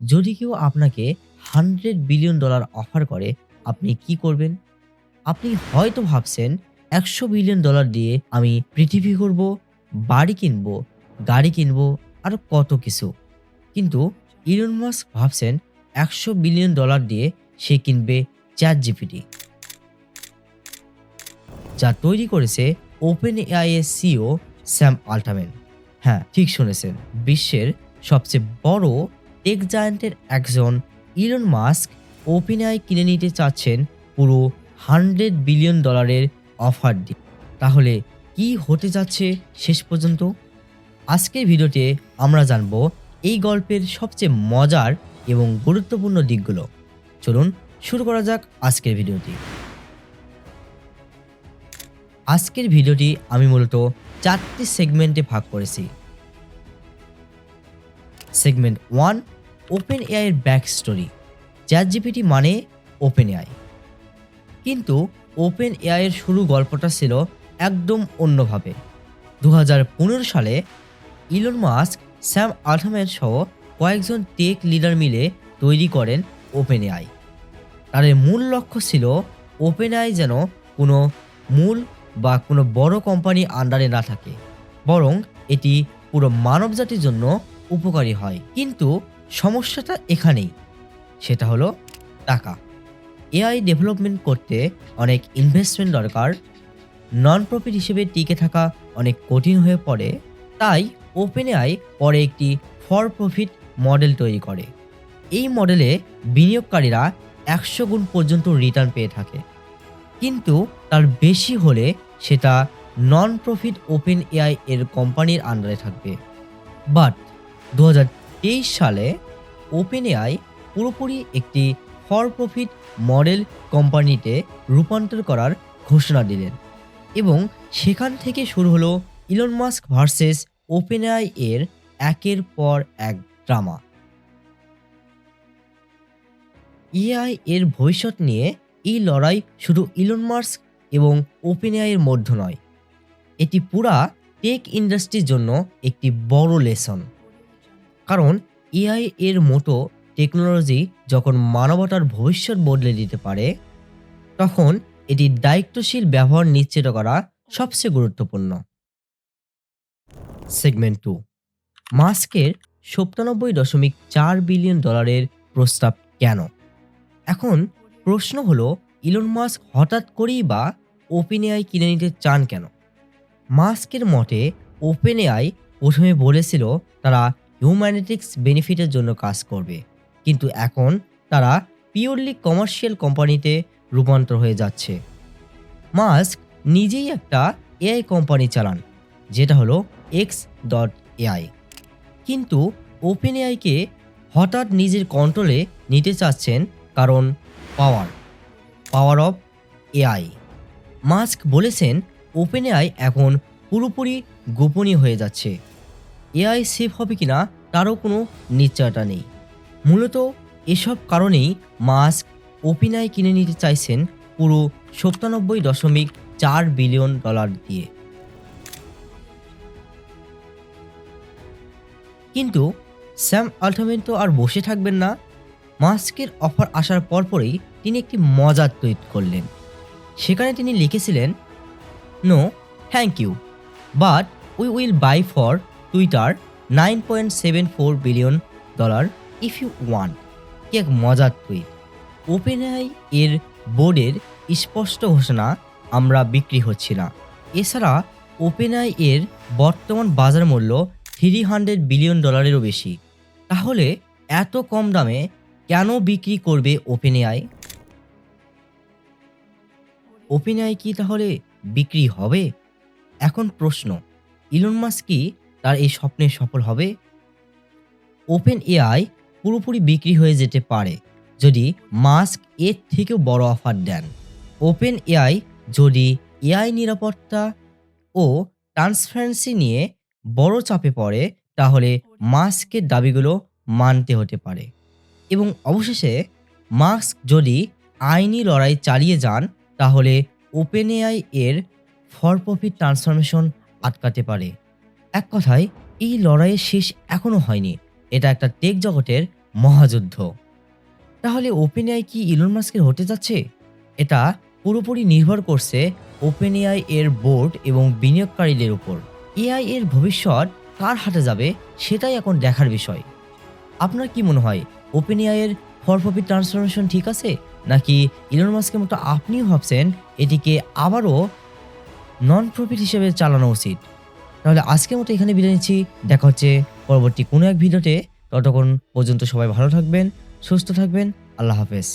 যদি কেউ আপনাকে হান্ড্রেড বিলিয়ন ডলার অফার করে, আপনি কি করবেন? আপনি হয়তো ভাবছেন, একশো বিলিয়ন ডলার দিয়ে আমি পৃথিবী করব, বাড়ি কিনবো, গাড়ি কিনবো আরও কত কিছু। কিন্তু ইলন মাস্ক ভাবছেন, একশো বিলিয়ন ডলার দিয়ে সে কিনবে চ্যাট জিপিটি যা তৈরি করেছে ওপেন এআই এর সিও স্যাম আল্টামেন হ্যাঁ ঠিক শুনেছেন। বিশ্বের সবচেয়ে বড় টেক জায়ান্টের একজন ইলন মাস্ক ওপেন এআই কিনে নিতে চাচ্ছেন পুরো হান্ড্রেড বিলিয়ন ডলারের অফার দিয়ে। তাহলে কি হতে যাচ্ছে শেষ পর্যন্ত? আজকের ভিডিওতে আমরা জানব এই গল্পের সবচেয়ে মজার এবং গুরুত্বপূর্ণ দিকগুলো। চলুন শুরু করা যাক আজকের ভিডিওটি। আজকের ভিডিওটি আমি মূলত চারটি সেগমেন্টে ভাগ করেছি। সেগমেন্ট ওয়ান ওপেন এআইয়ের ব্যাক স্টোরি চ্যাট জিপিটি মানে ওপেন এআই কিন্তু ওপেন এআইয়ের শুরু গল্পটা ছিল একদম অন্যভাবে। দু হাজার পনেরো সালে ইলন মাস্ক স্যাম আলথামের সহ কয়েকজন টেক লিডার মিলে তৈরি করেন ওপেন এআই তাদের মূল লক্ষ্য ছিল ওপেন এআই যেন কোনো মূল বা কোনো বড় কোম্পানি আন্ডারে না থাকে, বরং এটি পুরো মানবজাতির জন্য উপকারী হয়। কিন্তু সমস্যাটা এখানেই। সেটা হলো টাকা। এআই ডেভেলপমেন্ট করতে অনেক ইনভেস্টমেন্ট দরকার। নন প্রফিট হিসেবে টিকে থাকা অনেক কঠিন হয়ে পড়ে। তাই ওপেন এআই পরে একটি ফর প্রফিট মডেল তৈরি করে। এই মডেলে বিনিয়োগকারীরা একশো গুণ পর্যন্ত রিটার্ন পেয়ে থাকে। কিন্তু তার বেশি হলে সেটা নন প্রফিট ওপেন এআই এর কোম্পানির আন্ডারে থাকবে। বাট দু সালে ওপেন এআই পুরোপুরি একটি ফর প্রফিট মডেল কোম্পানিতে রূপান্তর করার ঘোষণা দিলেন এবং সেখান থেকে শুরু হলো Elon Musk versus OpenAI এর একের পর এক ড্রামা। এআই এর ভবিষ্যৎ নিয়ে এই লড়াই শুধু ইলন মাস্ক এবং ওপেন এর মধ্য নয়, এটি পুরা টেক ইন্ডাস্ট্রির জন্য একটি বড় লেসন। কারণ এআই এর মতো টেকনোলজি যখন মানবতার ভবিষ্যৎ বদলে দিতে পারে, তখন এটি দায়িত্বশীল ব্যবহার নিশ্চিত করা সবচেয়ে গুরুত্বপূর্ণ। সেগমেন্ট টু, মাস্কের সপ্তানব্বই দশমিক চার বিলিয়ন ডলারের প্রস্তাব কেন? এখন প্রশ্ন হলো, ইলন মাস্ক হঠাৎ করেই বা ওপেন এআই কিনে নিতে চান কেন? মাস্কের মতে ওপেন এআই প্রথমে বলেছিল তারা হিউম্যানিটিক্স বেনিফিটের জন্য কাজ করবে। কিন্তু এখন তারা পিওরলি কমার্শিয়াল কোম্পানিতে রূপান্তর হয়ে যাচ্ছে। মাস্ক নিজেই একটা এআই কোম্পানি চালান, যেটা হলো এক্স ডট এআই কিন্তু ওপেন এআইকে হঠাৎ নিজের কন্ট্রোলে নিতে চাচ্ছেন কারণ power power of AI Musk বলেছেন ওপেন এআই এখন পুরোপুরি গোপনীয় হয়ে যাচ্ছে। এআই সেফ হবে কিনা তারও কোনো নিশ্চয়তা নেই। মূলত এসব কারণেই মাস্ক ওপিনায় কিনে নিতে চাইছেন পুরো সপ্তানব্বই দশমিক চার বিলিয়ন ডলার দিয়ে। কিন্তু স্যাম আল্টামেন তো আর বসে থাকবেন না। মাস্কের অফার আসার পরপরই তিনি একটি মজার টুইট করলেন। সেখানে তিনি লিখেছিলেন, no, thank you, but we will buy for Twitter nine point seven four billion dollar if you want কি এক মজার টুইট ওপেন এর বোর্ডের স্পষ্ট ঘোষণা, আমরা বিক্রি হচ্ছি না। এছাড়া ওপেন এর বর্তমান বাজার মূল্য থ্রি হান্ড্রেড বিলিয়ন ডলারেরও বেশি। তাহলে, এত কম দামে কেন বিক্রি করবে ওপেন এআই ওপেন এআই কি তাহলে বিক্রি হবে? এখন প্রশ্ন ইলন মাস্ক কি তার এই স্বপ্নে সফল হবে। ওপেন এআই পুরোপুরি বিক্রি হয়ে যেতে পারে যদি মাস্ক এর থেকেও বড় অফার দেন। ওপেন এআই যদি এআই নিরাপত্তা ও ট্রান্সপারেন্সি নিয়ে বড় চাপে পড়ে, তাহলে মাস্কের দাবিগুলো মানতে হতে পারে। এবং অবশেষে মাস্ক যদি আইনি লড়াই চালিয়ে যান, তাহলে ওপেন এআই এর ফর প্রফিট ট্রান্সফরমেশন আটকাতে পারে। এক কথায়, এই লড়াইয়ের শেষ এখনও হয়নি। এটা একটা টেক জগতের মহাযুদ্ধ। তাহলে ওপেন এআই কি ইলন মাস্কের হতে যাচ্ছে? এটা পুরোপুরি নির্ভর করছে ওপেন এআই এর বোর্ড এবং বিনিয়োগকারীদের উপর। এআই এর ভবিষ্যৎ কার হাতে যাবে সেটাই এখন দেখার বিষয়। আপনার কি মনে হয় ওপেন এআই এর ফর প্রফিট ট্রান্সফরমেশন ঠিক আছে? নাকি ইলন মাস্কের মতো আপনিও ভাবছেন এটিকে আবারও নন প্রফিট হিসেবে চালানো উচিত? তাহলে আজকের মতো এখানে বিদায় নিচ্ছি। দেখা হচ্ছে পরবর্তী কোনো এক ভিডিওতে। ততক্ষণ পর্যন্ত সবাই ভালো থাকবেন, সুস্থ থাকবেন। আল্লাহ হাফেজ।